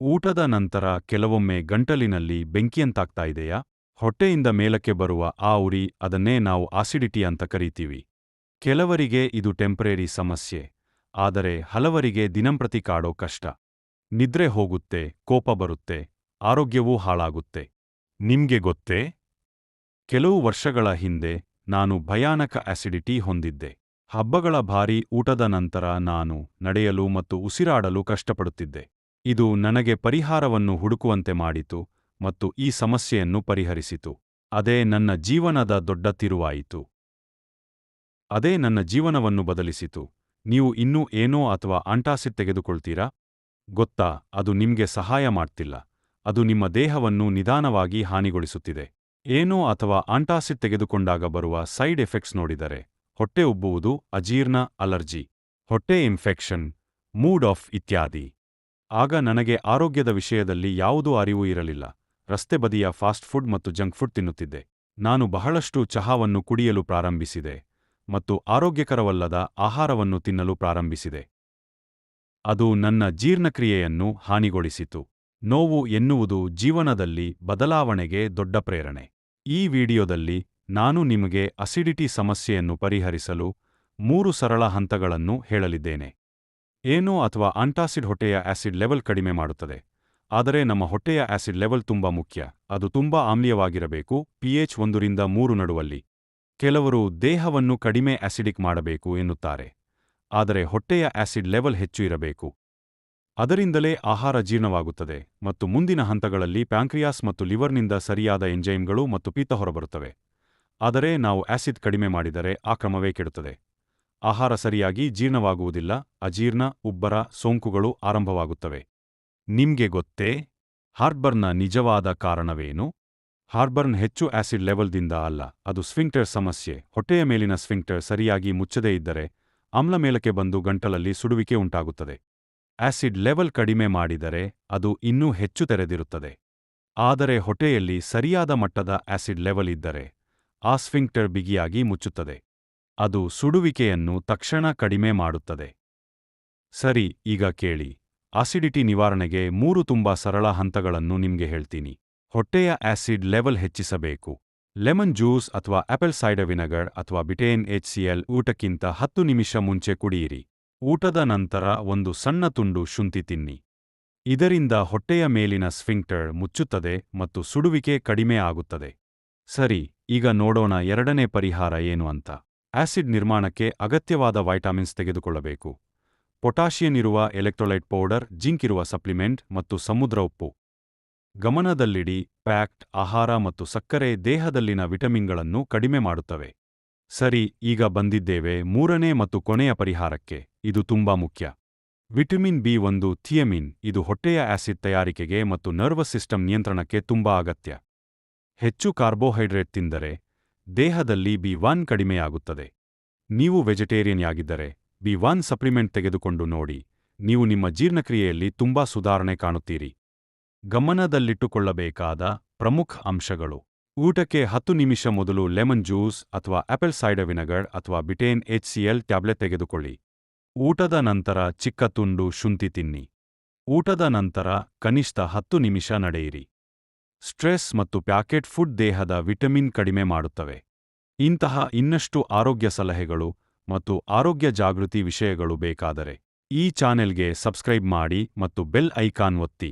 ಊಟದ ನಂತರ ಕೆಲವೊಮ್ಮೆ ಗಂಟಲಿನಲ್ಲಿ ಬೆಂಕಿಯಂತಾಗ್ತಾ ಇದೆಯಾ? ಹೊಟ್ಟೆಯಿಂದ ಮೇಲಕ್ಕೆ ಬರುವ ಆ ಉರಿ ಅದನ್ನೇ ನಾವು ಆಸಿಡಿಟಿ ಅಂತ ಕರೀತೀವಿ. ಕೆಲವರಿಗೆ ಇದು ಟೆಂಪರೇರಿ ಸಮಸ್ಯೆ. ಆದರೆ ಹಲವರಿಗೆ ದಿನಂಪ್ರತಿ ಕಾಡೋ ಕಷ್ಟ. ನಿದ್ರೆ ಹೋಗುತ್ತೆ, ಕೋಪ ಬರುತ್ತೆ, ಆರೋಗ್ಯವೂ ಹಾಳಾಗುತ್ತೆ. ನಿಮ್ಗೆ ಗೊತ್ತೇ? ಕೆಲವು ವರ್ಷಗಳ ಹಿಂದೆ ನಾನು ಭಯಾನಕ ಆಸಿಡಿಟಿ ಹೊಂದಿದ್ದೆ. ಹಬ್ಬಗಳ ಭಾರಿ ಊಟದ ನಂತರ ನಾನು ನಡೆಯಲು ಮತ್ತು ಉಸಿರಾಡಲು ಕಷ್ಟಪಡುತ್ತಿದ್ದೆ. ಇದು ನನಗೆ ಪರಿಹಾರವನ್ನು ಹುಡುಕುವಂತೆ ಮಾಡಿತು ಮತ್ತು ಈ ಸಮಸ್ಯೆಯನ್ನು ಪರಿಹರಿಸಿತು. ಅದೇ ನನ್ನ ಜೀವನದ ದೊಡ್ಡ ತಿರುವಾಯಿತು. ಅದೇ ನನ್ನ ಜೀವನವನ್ನು ಬದಲಿಸಿತು. ನೀವು ಇನ್ನೂ ಏನೋ ಅಥವಾ ಅಂಟಾಸಿಟ್ ತೆಗೆದುಕೊಳ್ತೀರಾ? ಗೊತ್ತಾ, ಅದು ನಿಮ್ಗೆ ಸಹಾಯ ಮಾಡ್ತಿಲ್ಲ. ಅದು ನಿಮ್ಮ ದೇಹವನ್ನು ನಿಧಾನವಾಗಿ ಹಾನಿಗೊಳಿಸುತ್ತಿದೆ. ಏನೋ ಅಥವಾ ಆಂಟಾಸಿಡ್ ತೆಗೆದುಕೊಂಡಾಗ ಬರುವ ಸೈಡ್ ಎಫೆಕ್ಟ್ಸ್ ನೋಡಿದರೆ, ಹೊಟ್ಟೆ ಉಬ್ಬುವುದು ಅಜೀರ್ಣ, ಅಲರ್ಜಿ, ಹೊಟ್ಟೆ ಇನ್ಫೆಕ್ಷನ್, ಮೂಡ್ ಆಫ್ ಇತ್ಯಾದಿ. ಆಗ ನನಗೆ ಆರೋಗ್ಯದ ವಿಷಯದಲ್ಲಿ ಯಾವುದೂ ಅರಿವು ಇರಲಿಲ್ಲ. ರಸ್ತೆ ಬದಿಯ ಫಾಸ್ಟ್ ಫುಡ್ ಮತ್ತು ಜಂಕ್ ಫುಡ್ ತಿನ್ನುತ್ತಿದ್ದೆ. ನಾನು ಬಹಳಷ್ಟು ಚಹಾವನ್ನು ಕುಡಿಯಲು ಪ್ರಾರಂಭಿಸಿದೆ ಮತ್ತು ಆರೋಗ್ಯಕರವಲ್ಲದ ಆಹಾರವನ್ನು ತಿನ್ನಲು ಪ್ರಾರಂಭಿಸಿದೆ. ಅದು ನನ್ನ ಜೀರ್ಣಕ್ರಿಯೆಯನ್ನು ಹಾನಿಗೊಳಿಸಿತು. ನೋವು ಎನ್ನುವುದು ಜೀವನದಲ್ಲಿ ಬದಲಾವಣೆಗೆ ದೊಡ್ಡ ಪ್ರೇರಣೆ. ಈ ವಿಡಿಯೋದಲ್ಲಿ ನಾನು ನಿಮಗೆ ಅಸಿಡಿಟಿ ಸಮಸ್ಯೆಯನ್ನು ಪರಿಹರಿಸಲು ಮೂರು ಸರಳ ಹಂತಗಳನ್ನು ಹೇಳಲಿದ್ದೇನೆ. ಏನೋ ಅಥವಾ ಅಂಟಾಸಿಡ್ ಹೊಟ್ಟೆಯ ಆಸಿಡ್ ಲೆವೆಲ್ ಕಡಿಮೆ ಮಾಡುತ್ತದೆ. ಆದರೆ ನಮ್ಮ ಹೊಟ್ಟೆಯ ಆಸಿಡ್ ಲೆವೆಲ್ ತುಂಬಾ ಮುಖ್ಯ. ಅದು ತುಂಬಾ ಆಮ್ಲೀಯವಾಗಿರಬೇಕು, ಪಿಎಚ್ ಒಂದರಿಂದ ಮೂರು ನಡುವಲ್ಲಿ. ಕೆಲವರು ದೇಹವನ್ನು ಕಡಿಮೆ ಆಸಿಡಿಕ್ ಮಾಡಬೇಕು ಎನ್ನುತ್ತಾರೆ. ಆದರೆ ಹೊಟ್ಟೆಯ ಆಸಿಡ್ ಲೆವೆಲ್ ಹೆಚ್ಚು ಇರಬೇಕು. ಅದರಿಂದಲೇ ಆಹಾರ ಜೀರ್ಣವಾಗುತ್ತದೆ ಮತ್ತು ಮುಂದಿನ ಹಂತಗಳಲ್ಲಿ ಪ್ಯಾಂಕ್ರಿಯಾಸ್ ಮತ್ತು ಲಿವರ್ನಿಂದ ಸರಿಯಾದ ಎಂಜೈಮ್ಗಳು ಮತ್ತು ಪಿತ್ತ ಹೊರಬರುತ್ತವೆ. ಆದರೆ ನಾವು ಆಸಿಡ್ ಕಡಿಮೆ ಮಾಡಿದರೆ ಆ ಕೆಡುತ್ತದೆ. ಆಹಾರ ಸರಿಯಾಗಿ ಜೀರ್ಣವಾಗುವುದಿಲ್ಲ, ಅಜೀರ್ಣ, ಉಬ್ಬರ, ಸೋಂಕುಗಳು ಆರಂಭವಾಗುತ್ತವೆ. ನಿಮ್ಗೆ ಗೊತ್ತೇ? ಹಾರ್ಬರ್ನ ನಿಜವಾದ ಕಾರಣವೇನು? ಹಾರ್ಬರ್ನ್ ಹೆಚ್ಚು ಆಸಿಡ್ ಲೆವೆಲ್ದಿಂದ ಅಲ್ಲ, ಅದು ಸ್ಫಿಂಕ್ಟರ್ ಸಮಸ್ಯೆ. ಹೊಟ್ಟೆಯ ಮೇಲಿನ ಸ್ವಿಂಕ್ಟರ್ ಸರಿಯಾಗಿ ಮುಚ್ಚದೇ ಇದ್ದರೆ, ಆಮ್ಲ ಮೇಲಕ್ಕೆ ಬಂದು ಗಂಟಲಲ್ಲಿ ಸುಡುವಿಕೆ ಉಂಟಾಗುತ್ತದೆ. ಆಸಿಡ್ ಲೆವೆಲ್ ಕಡಿಮೆ ಮಾಡಿದರೆ, ಅದು ಇನ್ನೂ ಹೆಚ್ಚು ತೆರೆದಿರುತ್ತದೆ. ಆದರೆ ಹೊಟ್ಟೆಯಲ್ಲಿ ಸರಿಯಾದ ಮಟ್ಟದ ಆಸಿಡ್ ಲೆವೆಲ್ ಇದ್ದರೆ, ಆ ಸ್ವಿಂಕ್ಟರ್ ಬಿಗಿಯಾಗಿ ಮುಚ್ಚುತ್ತದೆ. ಅದು ಸುಡುವಿಕೆಯನ್ನು ತಕ್ಷಣ ಕಡಿಮೆ ಮಾಡುತ್ತದೆ. ಸರಿ, ಈಗ ಕೇಳಿ. ಆಸಿಡಿಟಿ ನಿವಾರಣೆಗೆ ಮೂರು ತುಂಬಾ ಸರಳ ಹಂತಗಳನ್ನು ನಿಮ್ಗೆ ಹೇಳ್ತೀನಿ. ಹೊಟ್ಟೆಯ ಆಸಿಡ್ ಲೆವೆಲ್ ಹೆಚ್ಚಿಸಬೇಕು. ಲೆಮನ್ ಜ್ಯೂಸ್ ಅಥವಾ ಆಪಲ್ ಸೈಡರ್ ವಿನೆಗರ್ ಅಥವಾ ಬಿಟೇನ್ ಎಚ್ ಸಿಎಲ್ ಊಟಕ್ಕಿಂತ ಹತ್ತು ನಿಮಿಷ ಮುಂಚೆ ಕುಡಿಯಿರಿ. ಊಟದ ನಂತರ ಒಂದು ಸಣ್ಣ ತುಂಡು ಶುಂಠಿ ತಿನ್ನಿ. ಇದರಿಂದ ಹೊಟ್ಟೆಯ ಮೇಲಿನ ಸ್ಫಿಂಕ್ಟರ್ ಮುಚ್ಚುತ್ತದೆ ಮತ್ತು ಸುಡುವಿಕೆ ಕಡಿಮೆ ಆಗುತ್ತದೆ. ಸರಿ, ಈಗ ನೋಡೋಣ ಎರಡನೇ ಪರಿಹಾರ ಏನು ಅಂತ. ಆಸಿಡ್ ನಿರ್ಮಾಣಕ್ಕೆ ಅಗತ್ಯವಾದ ವೈಟಾಮಿನ್ಸ್ ತೆಗೆದುಕೊಳ್ಳಬೇಕು. ಪೊಟಾಷಿಯನ್ ಇರುವ ಎಲೆಕ್ಟ್ರೋಲೈಟ್ ಪೌಡರ್, ಜಿಂಕ್ ಇರುವ ಸಪ್ಲಿಮೆಂಟ್ ಮತ್ತು ಸಮುದ್ರ ಉಪ್ಪು. ಗಮನದಲ್ಲಿಡಿ ಪ್ಯಾಕ್ಟ್ ಆಹಾರ ಮತ್ತು ಸಕ್ಕರೆ ದೇಹದಲ್ಲಿನ ವಿಟಮಿನ್ಗಳನ್ನು ಕಡಿಮೆ ಮಾಡುತ್ತವೆ. ಸರಿ, ಈಗ ಬಂದಿದ್ದೇವೆ ಮೂರನೇ ಮತ್ತು ಕೊನೆಯ ಪರಿಹಾರಕ್ಕೆ. ಇದು ತುಂಬಾ ಮುಖ್ಯ. ವಿಟಮಿನ್ ಬಿ ಒಂದು ಥಿಯಮಿನ್, ಇದು ಹೊಟ್ಟೆಯ ಆಸಿಡ್ ತಯಾರಿಕೆಗೆ ಮತ್ತು ನರ್ವಸ್ ಸಿಸ್ಟಮ್ ನಿಯಂತ್ರಣಕ್ಕೆ ತುಂಬಾ ಅಗತ್ಯ. ಹೆಚ್ಚು ಕಾರ್ಬೋಹೈಡ್ರೇಟ್ ತಿಂದರೆ ದೇಹದಲ್ಲಿ ಬಿ ಒನ್ ಕಡಿಮೆಯಾಗುತ್ತದೆ. ನೀವು ವೆಜಿಟೇರಿಯನ್ ಆಗಿದ್ದರೆ ಬಿ ಒನ್ ಸಪ್ಲಿಮೆಂಟ್ ತೆಗೆದುಕೊಂಡು ನೋಡಿ, ನೀವು ನಿಮ್ಮ ಜೀರ್ಣಕ್ರಿಯೆಯಲ್ಲಿ ತುಂಬಾ ಸುಧಾರಣೆ ಕಾಣುತ್ತೀರಿ. ಗಮನದಲ್ಲಿಟ್ಟುಕೊಳ್ಳಬೇಕಾದ ಪ್ರಮುಖ ಅಂಶಗಳು. ಊಟಕ್ಕೆ ಹತ್ತು ನಿಮಿಷ ಮೊದಲು ಲೆಮನ್ ಜ್ಯೂಸ್ ಅಥವಾ ಆಪಲ್ ಸೈಡರ್ ವಿನೆಗರ್ ಅಥವಾ ಬಿಟೇನ್ ಎಚ್ಸಿಎಲ್ ಟ್ಯಾಬ್ಲೆಟ್ ತೆಗೆದುಕೊಳ್ಳಿ. ಊಟದ ನಂತರ ಚಿಕ್ಕ ತುಂಡು ಶುಂಠಿ ತಿನ್ನಿ. ಊಟದ ನಂತರ ಕನಿಷ್ಠ ಹತ್ತು ನಿಮಿಷ ನಡೆಯಿರಿ. ಸ್ಟ್ರೆಸ್ ಮತ್ತು ಪ್ಯಾಕೆಟ್ ಫುಡ್ ದೇಹದ ವಿಟಮಿನ್ ಕಡಿಮೆ ಮಾಡುತ್ತವೆ. ಇಂತಹ ಇನ್ನಷ್ಟು ಆರೋಗ್ಯ ಸಲಹೆಗಳು ಮತ್ತು ಆರೋಗ್ಯ ಜಾಗೃತಿ ವಿಷಯಗಳು ಬೇಕಾದರೆ ಈ ಚಾನೆಲ್ಗೆ ಸಬ್ಸ್ಕ್ರೈಬ್ ಮಾಡಿ ಮತ್ತು ಬೆಲ್ ಐಕಾನ್ ಒತ್ತಿ.